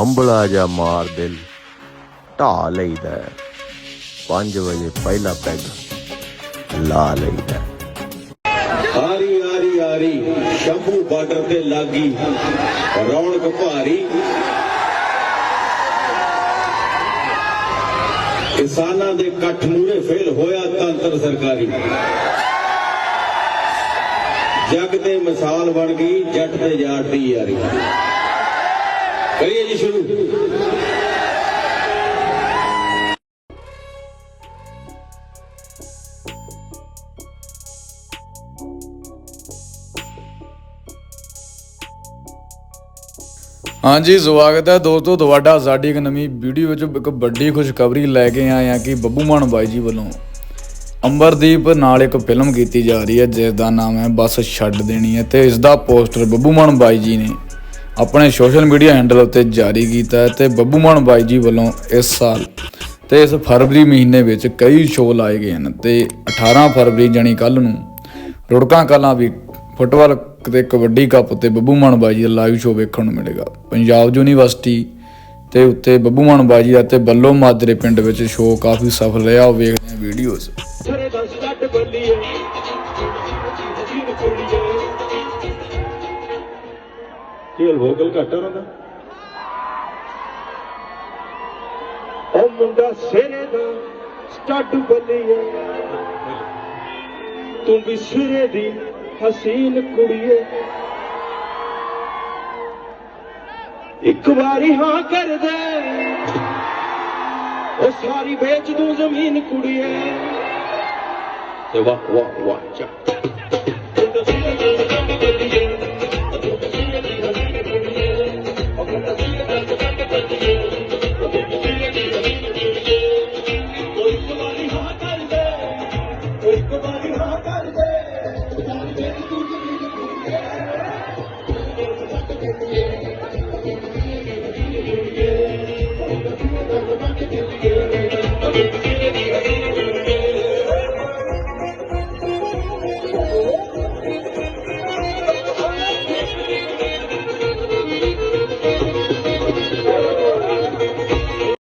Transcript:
ਹੰਬਲਾ ਜਾ ਮਾਰ ਦਿਲ ਢਾ ਲਈਦਾ 5 ਵਜੇ ਪਹਿਲਾ ਪੈਗ ਲਾ ਲਈਦਾ ਆਰੀ ਆਰੀ ਆਰੀ, ਸ਼ੰਭੂ ਬਾਰਡਰ ਤੇ ਲਾਗੀ, ਰੌਣਕ ਭਾਰੀ। ਕਿਸਾਨਾਂ ਦੇ ਇਕੱਠ ਮੂਰੇ ਫੇਲ ਹੋਇਆ ਤੰਤਰ ਸਰਕਾਰੀ। ਜੱਗ ਤੇ ਮਿਸਾਲ ਬਣ ਗਈ, ਜੱਟ ਤੇ ਜਾਟ ਦੀ ਯਾਰੀ। ਕਰੀਏ ਜੀ ਸ਼ੁਰੂ ਹਾਂਜੀ, ਸਵਾਗਤ ਹੈ ਦੋਸਤੋ ਤੁਹਾਡਾ ਸਾਡੀ ਇੱਕ ਨਵੀਂ ਵੀਡੀਓ ਵਿੱਚ ਇੱਕ ਵੱਡੀ ਖੁਸ਼ਖਬਰੀ ਲੈ ਕੇ ਆਏ ਹਾਂ ਕਿ ਬੱਬੂ ਮਾਨ ਬਾਈ ਜੀ ਵੱਲੋਂ ਅੰਬਰਦੀਪ ਨਾਲ ਇੱਕ ਫਿਲਮ ਕੀਤੀ ਜਾ ਰਹੀ ਹੈ ਜਿਸ ਦਾ ਨਾਮ ਹੈ ਬਸ ਛੱਡ ਦੇਣੀ ਹੈ ਤੇ ਇਸ ਦਾ ਪੋਸਟਰ ਬੱਬੂ ਮਾਨ ਬਾਈ ਜੀ ਨੇ ਆਪਣੇ ਸੋਸ਼ਲ ਮੀਡੀਆ ਹੈਂਡਲ ਉੱਤੇ ਜਾਰੀ ਕੀਤਾ ਹੈ ਤੇ ਬੱਬੂ ਮਾਨ ਬਾਈ ਜੀ ਵੱਲੋਂ ਇਸ ਸਾਲ ਤੇ ਇਸ ਫਰਵਰੀ ਮਹੀਨੇ ਵਿੱਚ ਕਈ ਸ਼ੋਅ ਲਾਏ ਗਏ ਹਨ ਤੇ 18 ਫਰਵਰੀ ਜਾਣੀ ਕੱਲ ਨੂੰ ਰੁੜਕਾਂ ਕਲਾਂ ਵੀ ਫੁੱਟਬਾਲ ਤੇ ਕਬੱਡੀ ਕੱਪ ਉੱਤੇ ਬੱਬੂ ਮਾਨ ਬਾਜੀ ਦਾ ਲਾਈਵ ਸ਼ੋਅ ਵੇਖਣ ਨੂੰ ਮਿਲੇਗਾ। ਪੰਜਾਬ ਯੂਨੀਵਰਸਿਟੀ ਤੇ ਉੱਤੇ ਬੱਬੂ ਮਾਨ ਬਾਜੀ ਦਾ ਤੇ ਬੱਲੋ ਮਾਜਰੇ ਪਿੰਡ ਵਿੱਚ ਸ਼ੋਅ ਕਾਫੀ ਸਫਲ ਰਿਹਾ, ਉਹ ਵੇਖਦੇ ਹਾਂ ਵੀਡੀਓਜ਼ ਸਰੇ ਦਾ ਸਟੱਡ ਬੱਲੀਏ ਕੇਵਲ ਵੋਕਲ ਘੱਟ ਉਹਨਾਂ ਦਾ। ਉਹ ਮੁੰਡਾ ਸਿਰੇ ਦਾ ਸਟੱਡ ਬੱਲੀਏ ਤੂੰ ਵੀ ਸਿਰੇ ਦੀ ਹਸੀਨ ਕੁੜੀਏ ਇੱਕ ਵਾਰੀ ਹਾਂ ਕਰ ਦੇ ਉਹ ਸਾਰੀ ਵੇਚ ਦੂੰ ਜ਼ਮੀਨ ਕੁੜੀਏ ਤੇ ਵਾਹ ਵਾਹ ਵਾਹ ਚਾ ਇੱਕ ਵਾਰੀ